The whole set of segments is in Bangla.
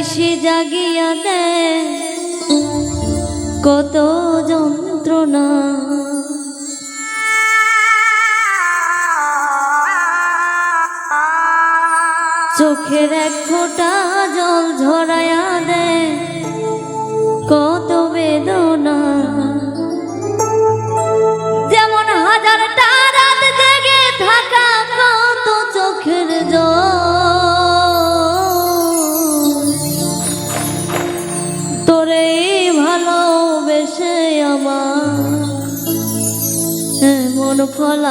নিশি জাগিয়া দে কত যন্ত্রণা। চোখের এক ফোঁটা জল ঝরাইয়া দে এমন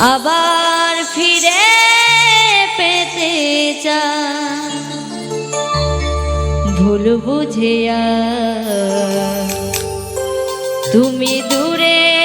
আবার ফিরে পেতে চান। ভুল বুঝিয়া তুমি দূরে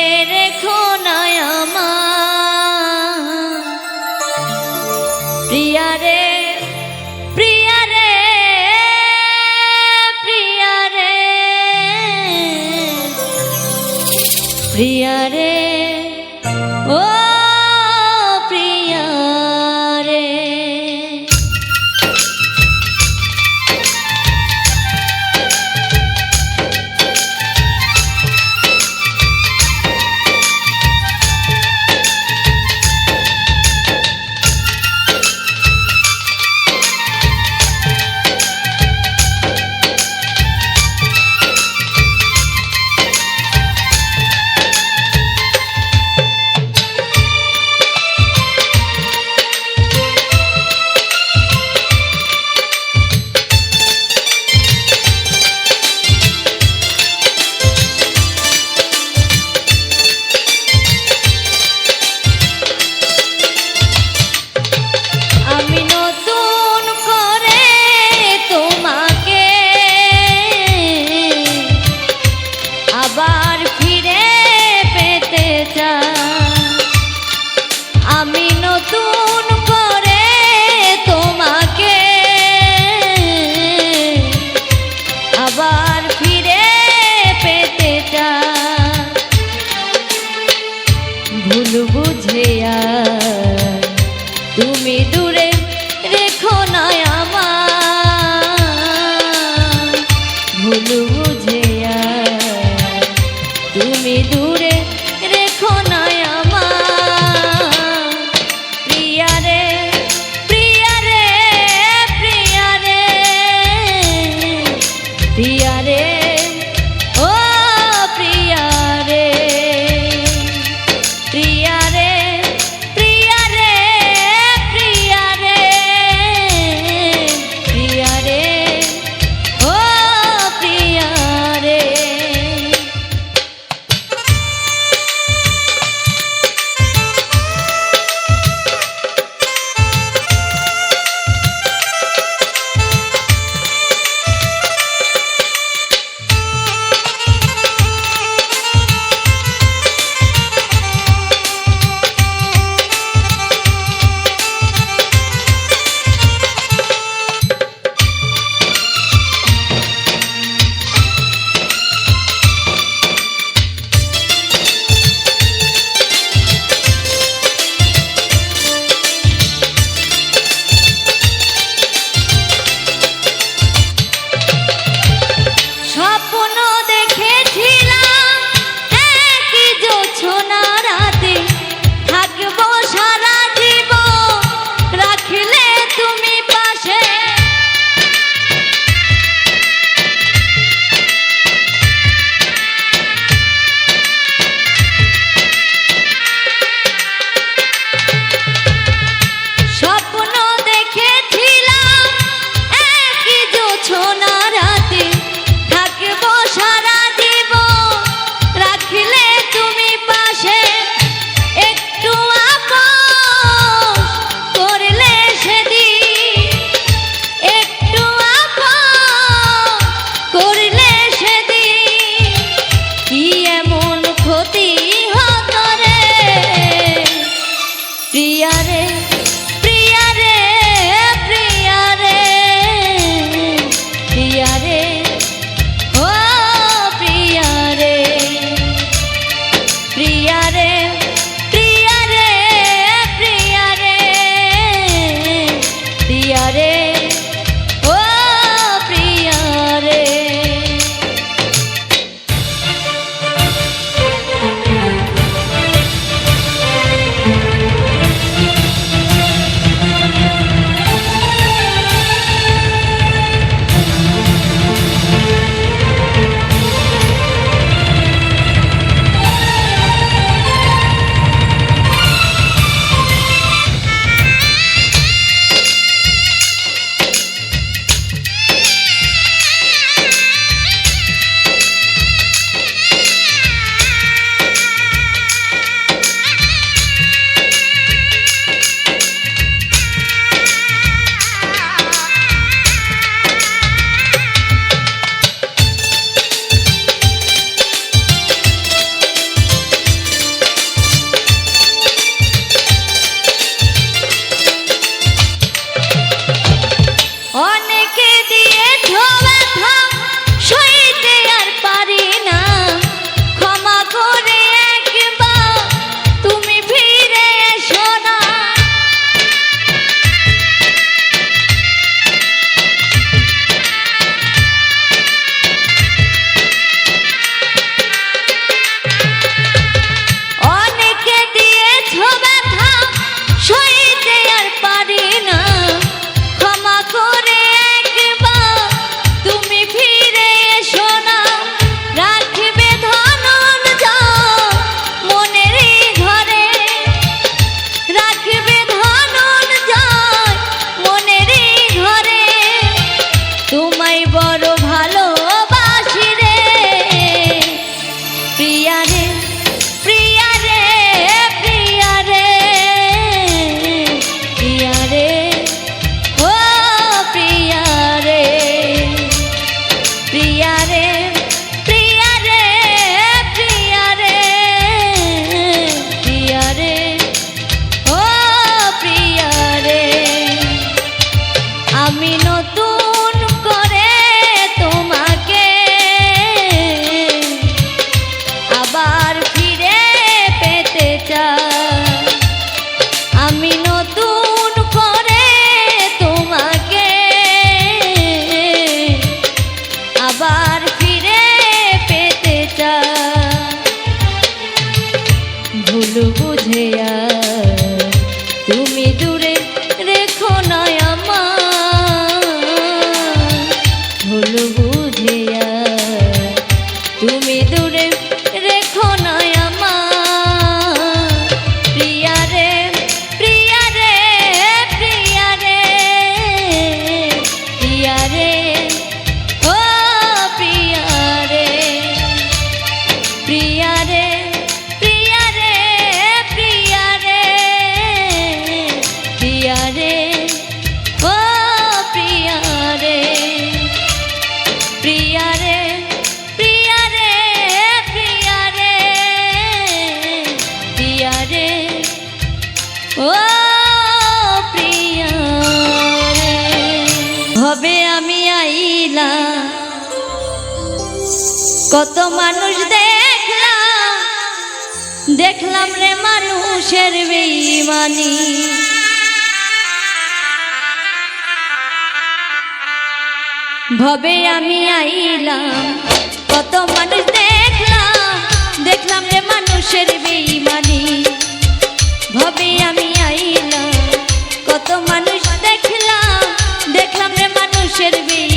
yeah, yeah. আমি নতুন কত মানুষ দেখলাম দেখলাম রে মানুষের বেইমানি ভবে আমি আইলাম, কত মানুষ দেখলাম দেখলাম রে মানুষের বেইমানি ভবে আমি আইলাম, কত মানুষ দেখলাম দেখলাম রে মানুষের বেইমানি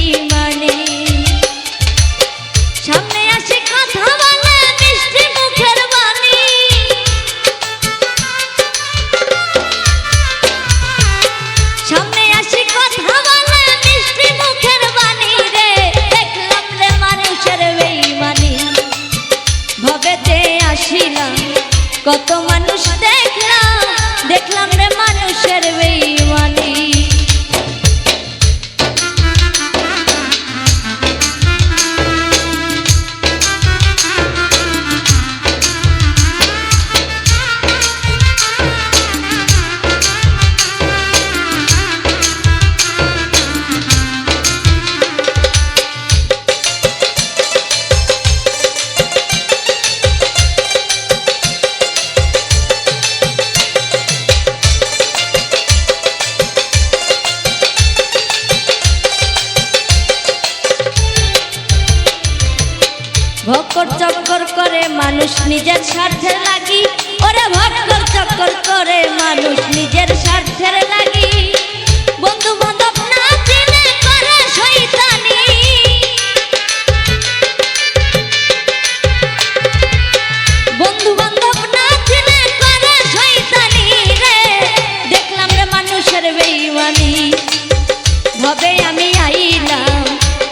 ভবে আমি আইলাম?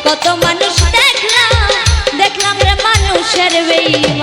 কত মানুষ দেখলাম দেখলাম রে মানুষের বেইমানি।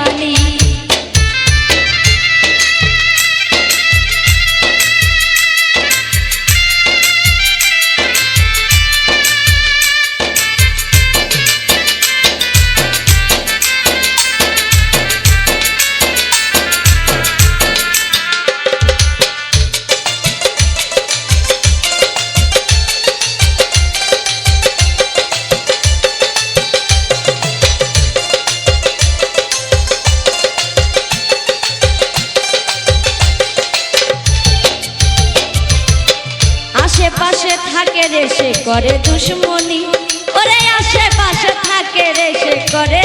আশেপাশে থাকে রে সে করে দুশ্মনী। ওরে আশেপাশে থাকে রে সে করে